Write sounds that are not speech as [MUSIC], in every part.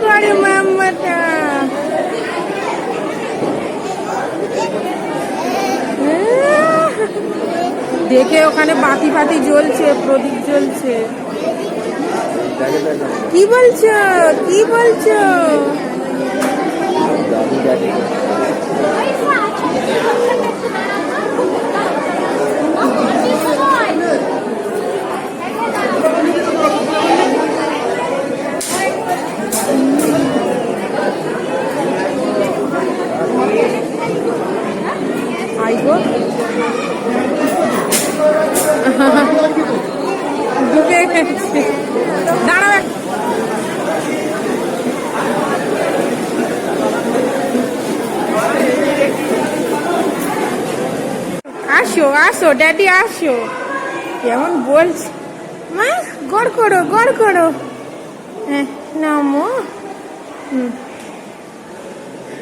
করে দেখে ওখানে বাতি ফাতি জ্বলছে প্রদীপ জ্বলছে। কি বলছো? কি বলছো? দাদু দেখে আসো ড্যাডি আসো। কেমন বলছে? মা গড় করো গড় করো। হ্যাঁ নামো হুম।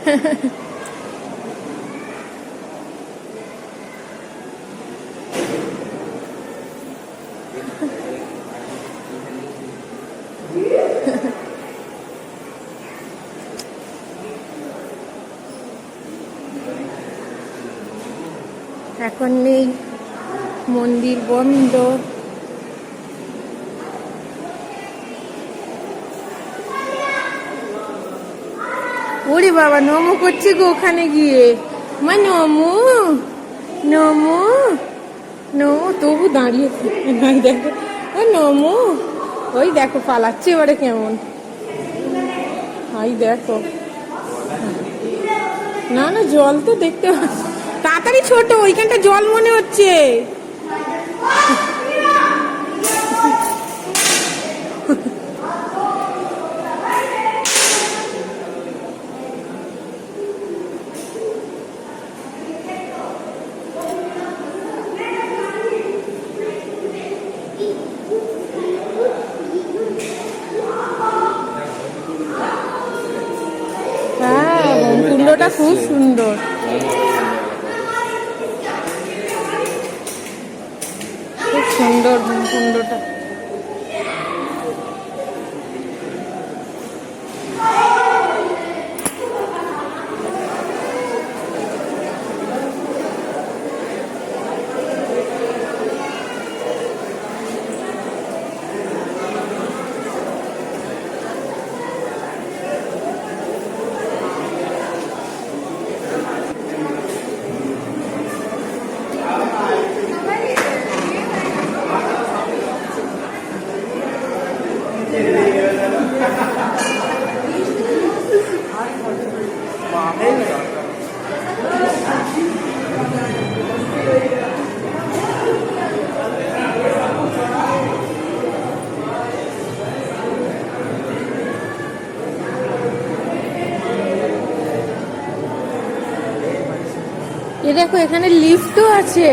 [LAUGHS] এখন নেই। মন্দির বন্ধ। ওরে বাবা, নমো করছে গো ওখানে গিয়ে। মা, নমো নমো নমো, তবু দাঁড়িয়েছে নাই দেখো, ও নমো। ওই দেখো, পালাচ্ছে এবারে কেমন। হাই দেখো। না না, জল তো দেখতে পাচ্ছি। তাড়াতাড়ি ছোট ওইখানটা জল মনে হচ্ছে। হ্যাঁ খুব সুন্দর। সুন্দর কুণ্ডটা এ দেখো এখানে লিফটও আছে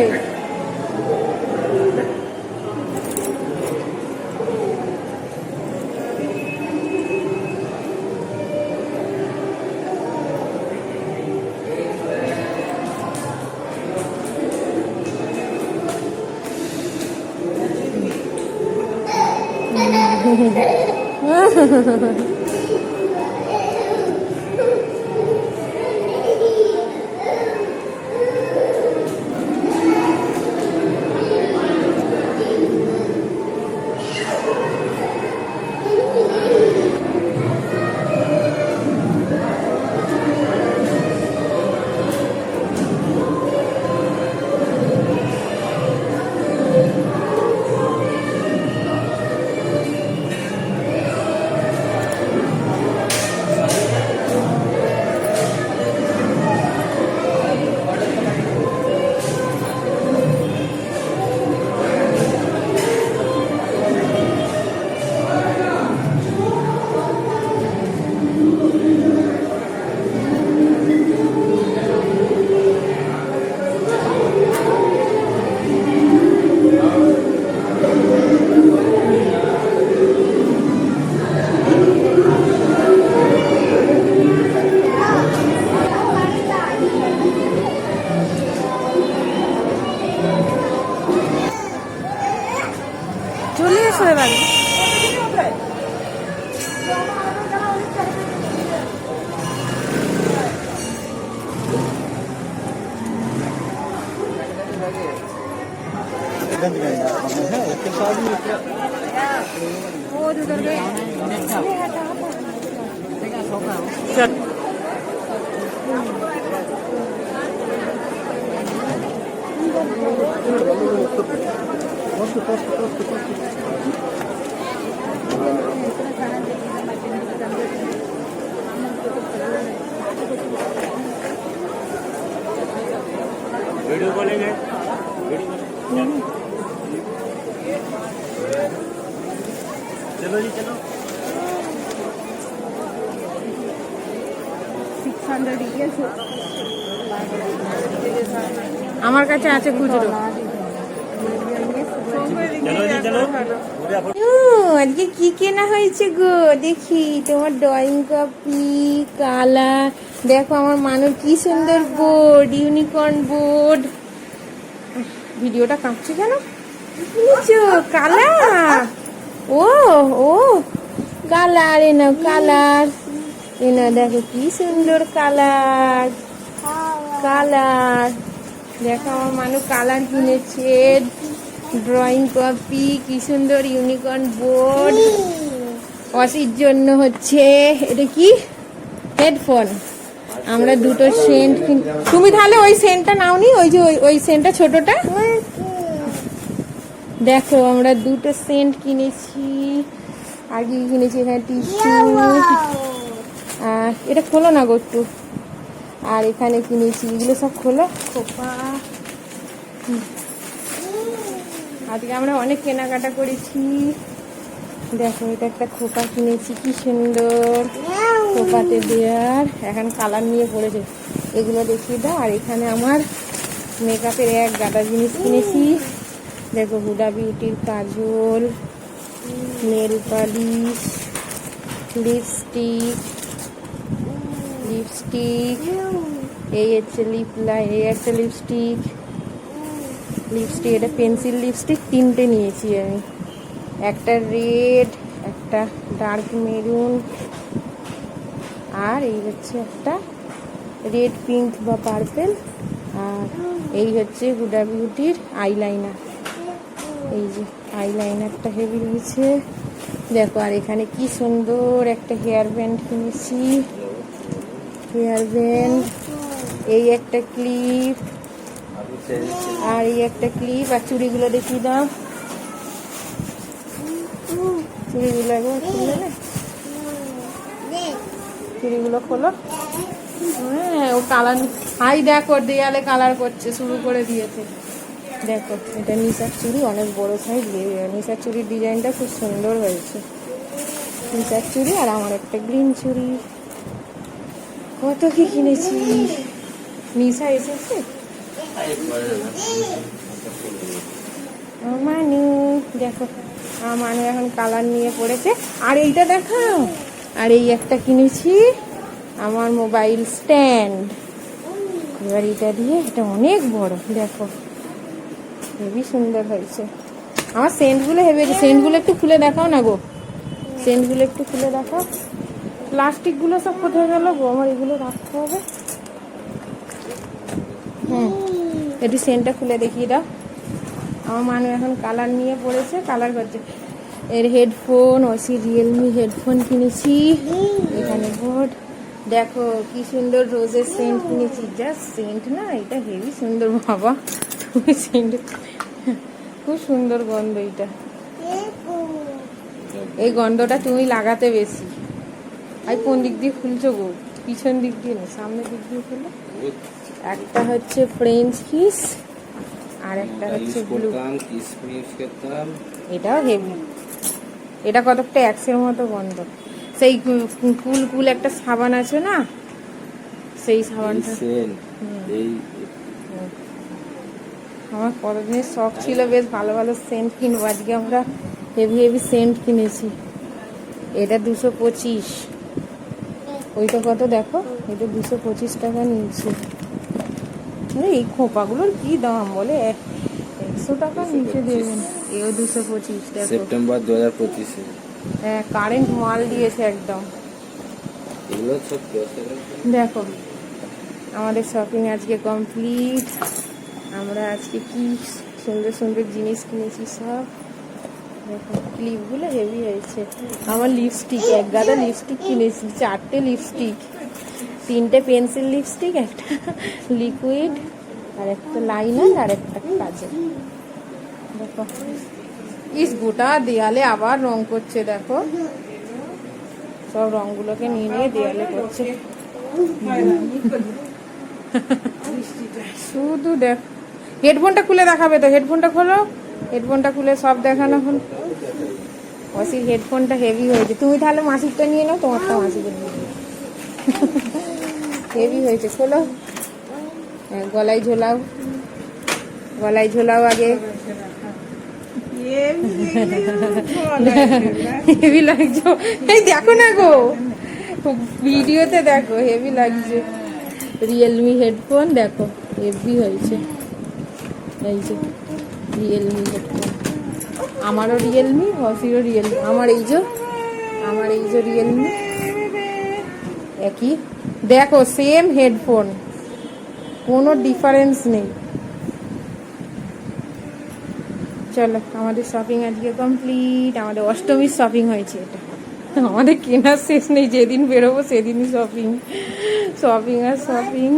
Ha ha ha ha. Video calling है वीडियो चलो আমার কাছে আছে খুচরো। আজকে কি কেনা হয়েছে গো? দেখি, তোমার ড্রয়িং কপি কালা দেখো আমার মানুষ কি সুন্দর বোর্ড ইউনিকর্ন বোর্ড ভিডিওটা কাঁপছে কেন? কালা ও ও কালার এনাও কালার এ নাও দেখো কি সুন্দর কালার কালার দেখো আমার মানুষ কালার কিনেছে ড্রয়িং কপি কি সুন্দর ইউনিকর্ন বোর্ড অসির জন্য হচ্ছে এটা কি হেডফোন আমরা দুটো সেন্ট তুমি তাহলে ওই সেন্টটা নাও নাওনি ওই যে ওই সেন্টটা ছোটটা দেখো আমরা দুটো সেন্ট কিনেছি কি কিনেছি এখানে টিস্যু আর এটা খোলো না গো একটু। আর এখানে কিনেছি এগুলো সব খোলো। খোপা। আজকে আমরা অনেক কেনাকাটা করেছি। দেখো, এটা একটা খোপা কিনেছি। কি সুন্দর। খোপাতে দেওয়ার এখন কালার নিয়ে পড়েছে। এগুলো দেখিয়ে দাও। আর এখানে আমার মেকআপের এক গাদা জিনিস কিনেছি। দেখো Huda বিউটির kajal nail polish lipstick lipstick এই হচ্ছে লিপ লাই এই একটা লিপস্টিক লিপস্টিক এটা পেন্সিল লিপস্টিক তিনটে নিয়েছি আমি। একটা রেড একটা ডার্ক মেরুন আর এই হচ্ছে একটা রেড পিঙ্ক বা পার্পেল আর এই হচ্ছে হুডা বিউটির আইলাইনার এই যে আইলাইনারটা হেভি রয়েছে দেখো, আর এখানে কি সুন্দর একটা হেয়ার ব্যান্ড কিনেছি। হেয়ার ব্যান্ড এই একটা ক্লিপ আর এই একটা ক্লিপ আর চুড়িগুলো দেখিয়ে দাম চুড়িগুলো একবার চুড়িগুলো খোলো। হ্যাঁ ও কালার হাই, দেখো, দেয়ালে কালার করছে, শুরু করে দিয়েছে। দেখো, এটা নিশার চুড়ি, অনেক বড় সাইজ নিশার চুড়ির ডিজাইনটা খুব সুন্দর হয়েছে। নিশার চুড়ি আর আমার একটা গ্রিন চুড়ি। কত কি কিনেছি নিশা এসেছে? ও মানু দেখো আমার এখন কালার নিয়ে পড়েছে। আর এইটা দেখাও। আর এই একটা কিনেছি, আমার মোবাইল স্ট্যান্ড। এবার এটা দিয়ে, এটা অনেক বড়, দেখো। হেবি সুন্দর হয়েছে। আমার সেন্টগুলো হেভি সেন্টগুলো একটু খুলে দেখাও না গো। সেন্টগুলো একটু খুলে দেখাও। প্লাস্টিকগুলো সব কোথায় গেল আমার এগুলো রাখতে হবে। হুম একটু সেন্টটা খুলে দেখি দাও। আমার মানুষ এখন কালার নিয়ে পড়েছে, কালার করছে। এর হেডফোন, ওসি রিয়েলমি হেডফোন কিনেছি, এখানে বোর্ড। দেখো, কি সুন্দর রোজের সেন্ট কিনেছি। জাস্ট সেন্ট না, এটা হেভি সুন্দর, বাবা। সেন্ট। খুব সুন্দর গন্ধ এটা। এই গন্ধটা তুমি লাগাতে বেশি। আর কোন দিক দিয়ে খুলছো গো? পিছন দিক দিয়ে না সামনের দিক দিয়ে খুলো। একটা হচ্ছে ফ্রেঞ্চ কিস আর একটা হচ্ছে ব্লু এটাও হেভি এটা কতকটা অ্যাক্সের মতো বন্ধ সেই কুল কুল একটা সাবান আছে না? সেই সাবানটা। আমার কতদিনের শখ ছিল বেশ ভালো ভালো সেন্ট কিনবো। আজকে আমরা হেভি হেভি সেন্ট কিনেছি। এটা দুশো পঁচিশ। ওইটা কত দেখো? এটা দুশো পঁচিশ টাকা নিয়েছে। এই খোপাগুলোর কি দাম বলে? এক- একশো টাকা নিচে দেবেন। এও দুশো পঁচিশ দেখো। সেপ্টেম্বর দু হাজার পঁচিশে। হ্যাঁ কারেন্ট মাল দিয়েছে একদম। টাকা দেখো আমাদের শপিং আজকে কমপ্লিট আমরা আজকে কি সুন্দর সুন্দর জিনিস কিনেছি সব। ক্লিপগুলো হেভি হয়েছে। আমার লিপস্টিক এক গাদা লিপস্টিক কিনেছি চারটে লিপস্টিক তিনটে পেন্সিল লিপস্টিক একটা লিকুইড আর একটা লাইনার আর একটা কাজল। দেখো। ইস গোটা দেয়ালে আবার রং করছে দেখো। সব রংগুলোকে নিয়ে নিয়ে দেয়ালে করছে। [LAUGHS] শুধু দেখ হেডফোনটা খুলে দেখাবে তো হেডফোনটা খোলো। হেডফোনটা খুলে সব দেখানো হল। মাসির হেডফোনটা হেভি হয়েছে। তুমি তাহলে মাসিরটা নিয়ে নাও তোমারটা মাসিকে নিয়ে হেভি হয়েছে খোলো। হ্যাঁ গলায় ঝোলাও। গলায় ঝোলাও আগে। হেভি লাগছে। এই দেখো না গো। ভিডিওতে দেখো হেভি লাগছে। রিয়েলমি হেডফোন দেখো হেভি হয়েছে। এই যে। রিয়েলমি আমারও রিয়েলমি হসিরও রিয়েলমি আমার এই যে, আমার এই যে রিয়েলমি একই। দেখো সেম হেডফোন কোনো ডিফারেন্স নেই। চলো, আমাদের শপিং আজকে কমপ্লিট আমাদের অষ্টমীর শপিং হয়েছে এটা। আমাদের কেনার শেষ নেই। যেদিন বেরোবো সেদিনই শপিং শপিং আর শপিং